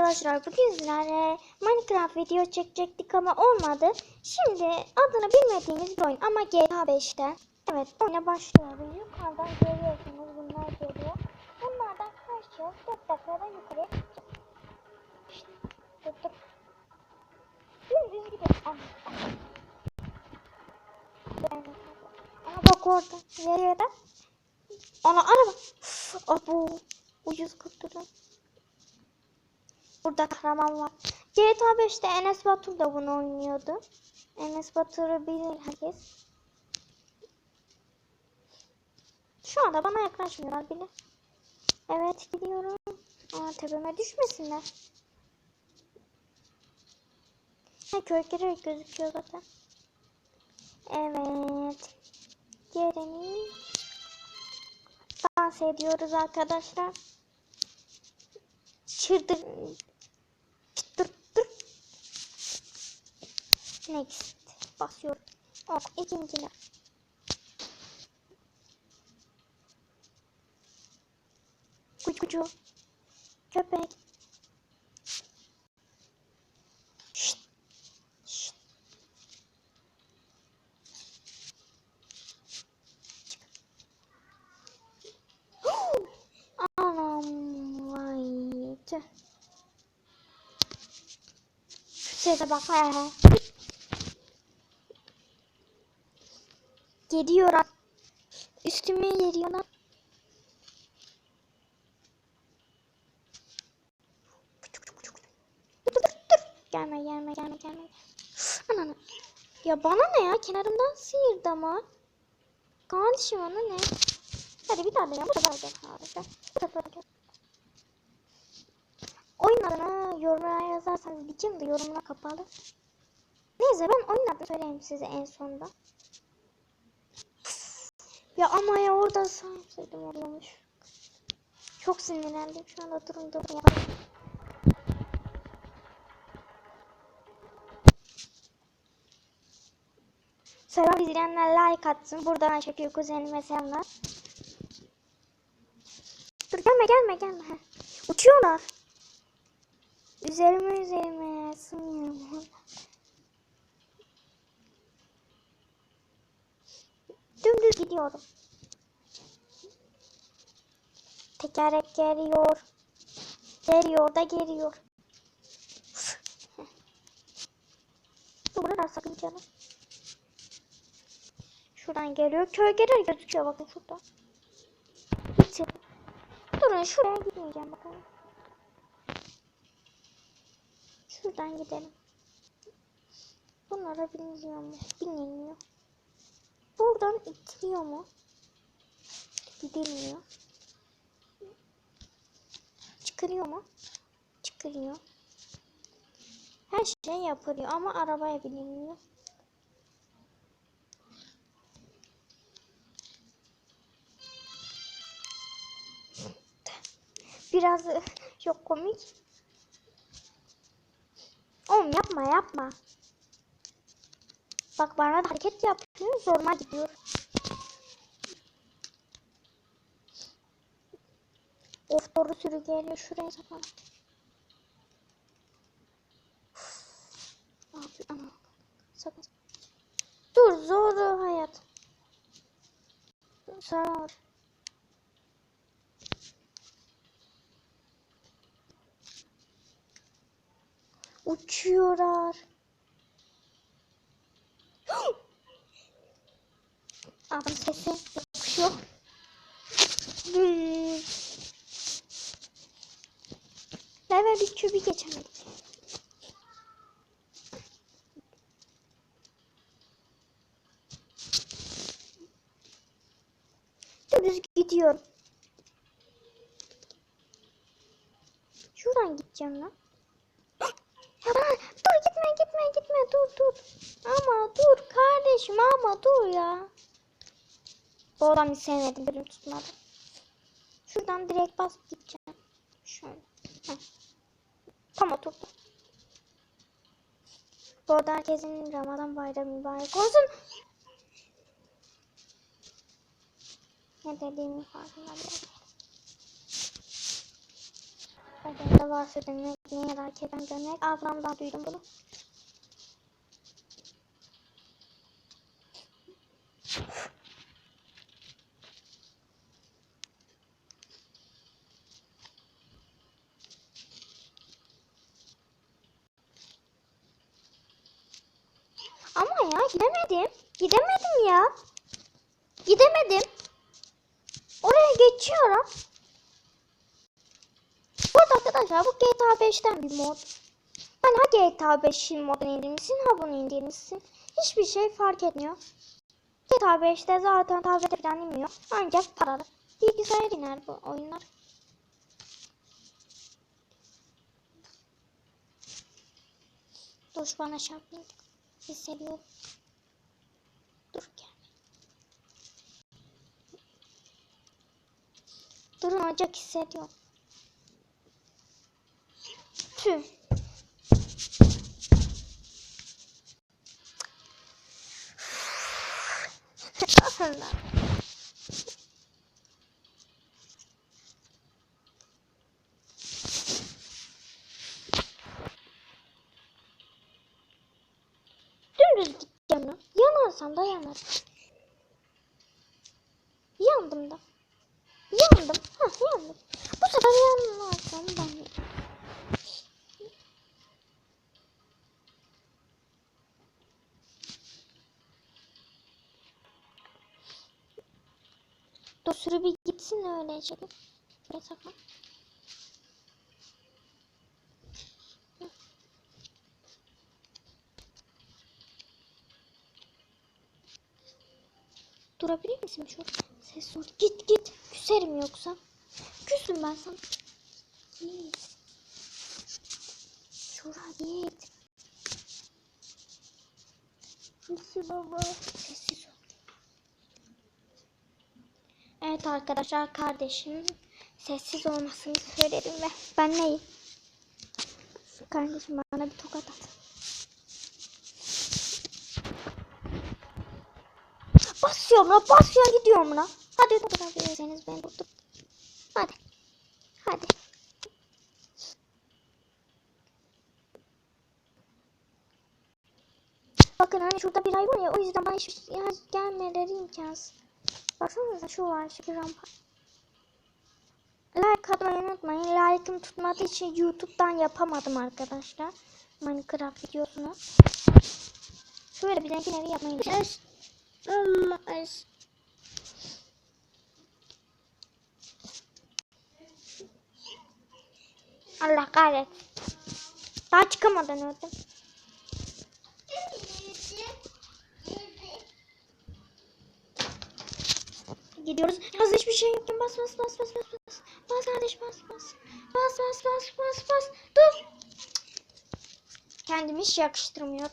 arkadaşlar bugün sizlerle Minecraft video çekecektik ama olmadı. Şimdi adını bilmediğimiz bir oyun ama GTA 5'te. Evet oyuna başlıyoruz. Yukarıdan görüyorsunuz bunlar geliyor. Bunlardan kaçacağız. 4 dakikada yukarıya çıkacağız. İşte, dur. Dümdüz gidiyoruz. Ana, ana. Ana bak orada. Nereye de? Ana araba. Abu. Ucuz kurtuldum. Burada kahraman var. GTA 5'te Enes Batur da bunu oynuyordu. Enes Batur'u bilir herkes. Şu anda bana yaklaşmıyorlar bile. Evet gidiyorum. Aa, tepeme düşmesinler. Ha kölgeler gözüküyor zaten. Evet. Gelin. Dans ediyoruz arkadaşlar. Çırdır. Next. Basıyorum. Ok ikincine. Kucu. Köpek. Şşt. Şşt. Anam vay. Şu sese bak he. Geliyor. Üstüme geliyor lan. Gelme gelme gelme gelme. Ananı. Ya bana ne ya kenarımdan sıyırdı ama. Kardeşim ona ne? Hadi bir daha deneyelim. Bu sefer gel. Harika. Bu sefer gel. Oyun adına yorumlara yazarsanız diyeceğim de yorumlar kapalı. Neyse ben oyun adını söyleyeyim size en sonunda. Ya ama ya orada sahipseydim oluyormuş. Çok sinirlendim şu anda durun ya. Selam izleyenler like atsın. Buradan Şakir kuzenime selamlar. Dur gelme gelme gelme. Heh. Uçuyorlar. Üzerime üzerime sığmıyorum. Dümdüz gidiyorum. Tekerlek geliyor. Geliyor da geliyor. Buralar sakın canım. Şuradan geliyor. Köy gelir gözüküyor bakın şurada. Bitir. Durun şuraya gitmeyeceğim bakalım. Şuradan gidelim. Bunlara biniliyor mu? Binilmiyor. Buradan itiliyor mu? Gidilmiyor. Çıkılıyor mu? Çıkılıyor. Her şey yapılıyor ama arabaya binilmiyor. Biraz çok komik. Oğlum yapma yapma. Bak bana hareket yapıyor zoruma gidiyor. Of doğru sürü geliyor şuraya saklan. Abi ana. Sakın. Dur zor hayat. Zor. Uçuyorlar. Level bir kübü geçemedik. Dümdüz gidiyorum. Şuradan gideceğim lan. Ya bana dur gitme gitme gitme dur dur. Ama dur kardeşim ama dur ya. Bu adamı sevmedim benim tutmadı. Şuradan direkt basıp gideceğim. Şöyle. Heh. Tam oturdu. Bu arada herkesin Ramazan bayramı mübarek olsun. Ne dediğimi farkında değilim. Kaderde varsa demek ne merak eden demek. Ablamdan duydum bunu. Ama ya gidemedim. Gidemedim ya. Gidemedim. Oraya geçiyorum. Bu arada arkadaşlar bu GTA 5'ten bir mod. Yani ha GTA 5'in modunu indirmişsin ha bunu indirmişsin. Hiçbir şey fark etmiyor. GTA 5'te zaten tablete falan inmiyor. Ancak paralı. Bilgisayar iner bu oyunlar. Dur bana çarpmadı. Hissediyorum. Dur gel. Durun ocak hissediyorum. Tüh. Allah. Dümdüz gideceğim lan. Yanarsam da yanarım. Yandım da. Yandım. Hah yandım. Bu sefer yanmarsam ben sürü bir gitsin öylece. Buraya saklan. Durabilir misin şurada? Ses dur. Git git. Küserim yoksa. Küsüm ben sana. Git. Şuraya git. Sessiz baba. Sessiz ol. Evet arkadaşlar kardeşim sessiz olmasını söyledim ve ben neyim? Kardeşim bana bir tokat at. Basıyorum la basıyorum gidiyorum la. Hadi verirseniz ben durdum. Hadi. Hadi. Bakın hani şurada bir ay var ya o yüzden bana hiç yani gelmeleri imkansız. Baksanıza şu var şu rampa. Like atmayı unutmayın. Like'ım tutmadığı için YouTube'dan yapamadım arkadaşlar. Minecraft videosunu. Şöyle bir renkli evi yapmayı unutmayın. Olmaz. Allah kahretsin. Daha çıkamadan öldüm. Gidiyoruz. Yaz hiçbir şey yaptım. Bas bas bas bas bas bas. Bas kardeş bas bas. Bas bas bas bas bas. Dur. Kendimi hiç yakıştırmıyor.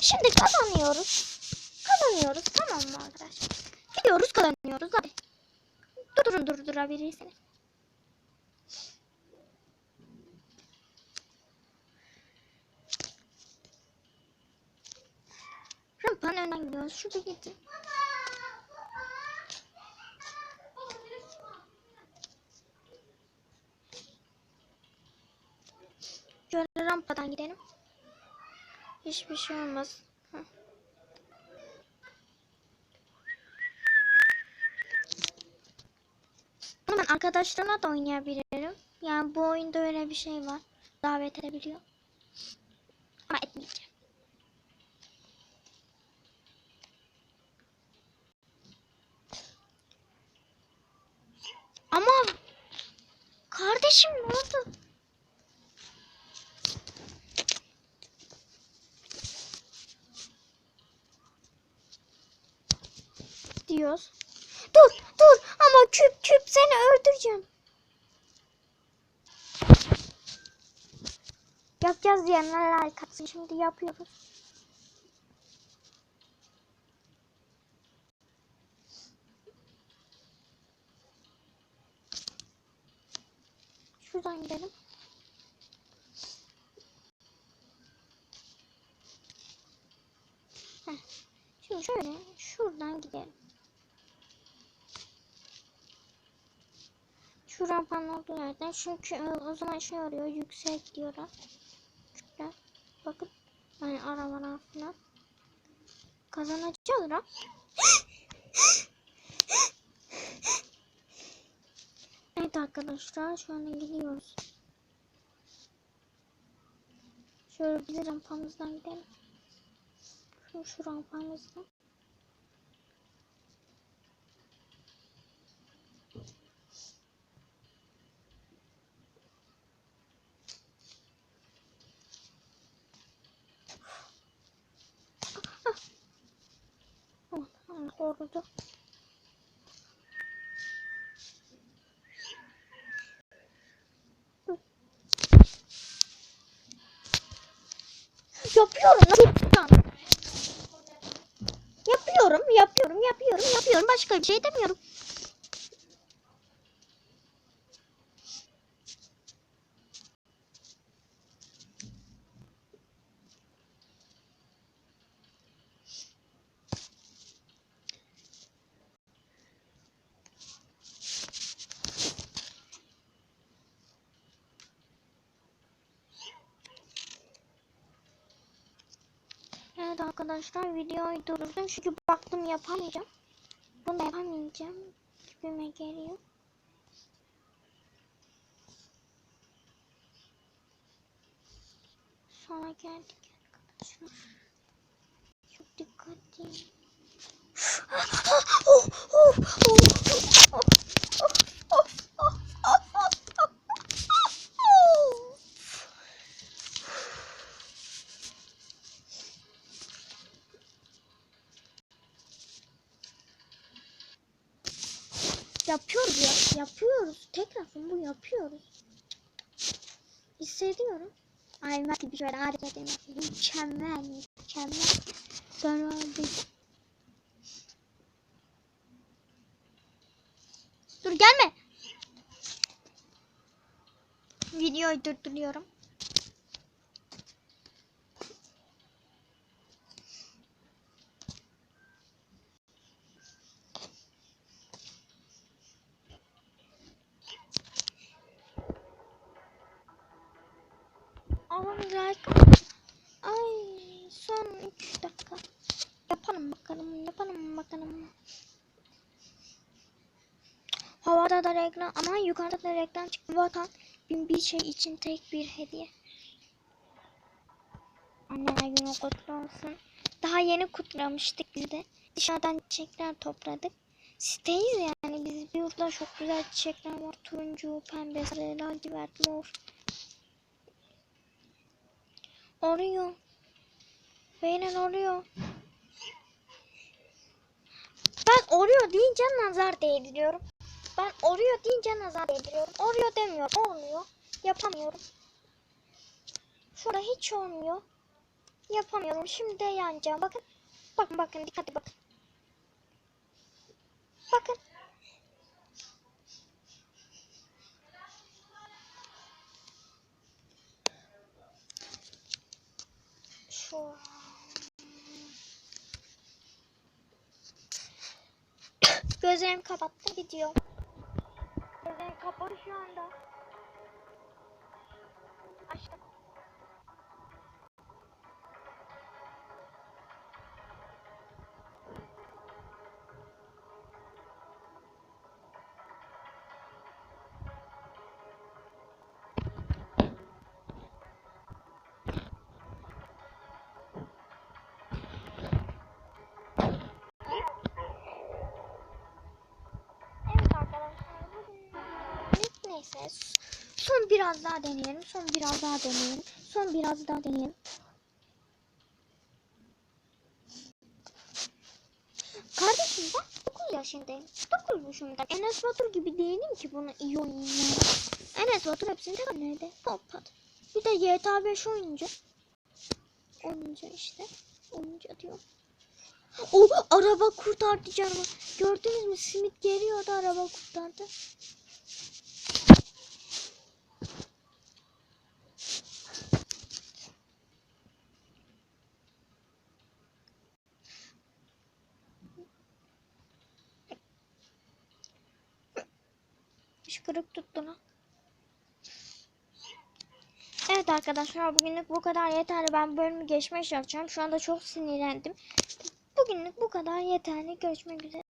Şimdi kazanıyoruz. Kazanıyoruz. Tamam mı arkadaşlar? Gidiyoruz kazanıyoruz. Hadi. Durdurun durdurabilirsiniz. Rampanın önünden gidiyoruz. Şurada gidin. Şöyle rampadan gidelim. Hiçbir şey olmaz. Arkadaşlarımla da oynayabilirim. Yani bu oyunda öyle bir şey var. Davet edebiliyor. Ama etmeyeceğim. Ama kardeşim ne oldu? diyoruz. Dur dur ama küp küp seni öldüreceğim. Yapacağız diyenler like atsın. Şimdi yapıyoruz. Şuradan gidelim. Heh. Şimdi şöyle şuradan gidelim. Şu rampanın olduğu yerden. Çünkü e, o zaman şey oluyor. Yüksek diyorlar. Küçükler. Bakın. Yani arabalar falan. Kazanacağız lan. Evet arkadaşlar şu an gidiyoruz. Şöyle bir rampamızdan gidelim. Şu, şu rampamızdan. Korudu. Yapıyorum çocuktan. Yapıyorum, yapıyorum, yapıyorum, yapıyorum. Başka bir şey demiyorum. Evet arkadaşlar videoyu durdurdum çünkü baktım yapamayacağım. Bunu da yapamayacağım. Gibime geliyor. Sonra geldik arkadaşlar. Çok dikkatli. Yapıyoruz ya. Yapıyoruz. Tek lafım bu yapıyoruz. Hissediyorum. Ay Mert gibi şöyle hareket edeyim. Mükemmel. Mükemmel. Sonra bir... Dur gelme. Videoyu durduruyorum. Aman like. Ay son 3 dakika. Yapalım bakalım. Yapalım bakalım. Havada da reklam ama yukarıda da reklam çıktı. Vatan bin bir şey için tek bir hediye. Anneler günü kutlu olsun. Daha yeni kutlamıştık biz de. Dışarıdan çiçekler topladık. Siteyiz yani biz bir yurtta çok güzel çiçekler var. Turuncu, pembe, sarı, lacivert, mor. Oluyor. Beynen oluyor. Ben oluyor deyince nazar değdiriyorum. Ben oluyor deyince nazar değdiriyorum. Oluyor demiyorum. Olmuyor. Yapamıyorum. Şurada hiç olmuyor. Yapamıyorum. Şimdi de yanacağım. Bakın. Bakın bakın dikkatli bakın. Bakın. Şu Gözlerimi kapattım gidiyor. Gözlerim kapalı şu anda. Neyse son biraz daha deneyelim. Son biraz daha deneyelim. Son biraz daha deneyelim. Kardeşim ben 9 yaşındayım. 9 yaşındayım. Enes Batur gibi değilim ki bunu iyi oynayayım. Enes Batur hepsini tek nerede? Hoppat. Bir de GTA 5 oyuncu. Oyuncu işte. Oyuncu diyor. O araba kurtardı canımı. Gördünüz mü? Simit geliyordu araba kurtardı. Şu hıçkırık tuttu. Evet arkadaşlar bugünlük bu kadar yeterli. Ben bölümü geçmeye çalışacağım. Şu anda çok sinirlendim. Bugünlük bu kadar yeterli. Görüşmek üzere.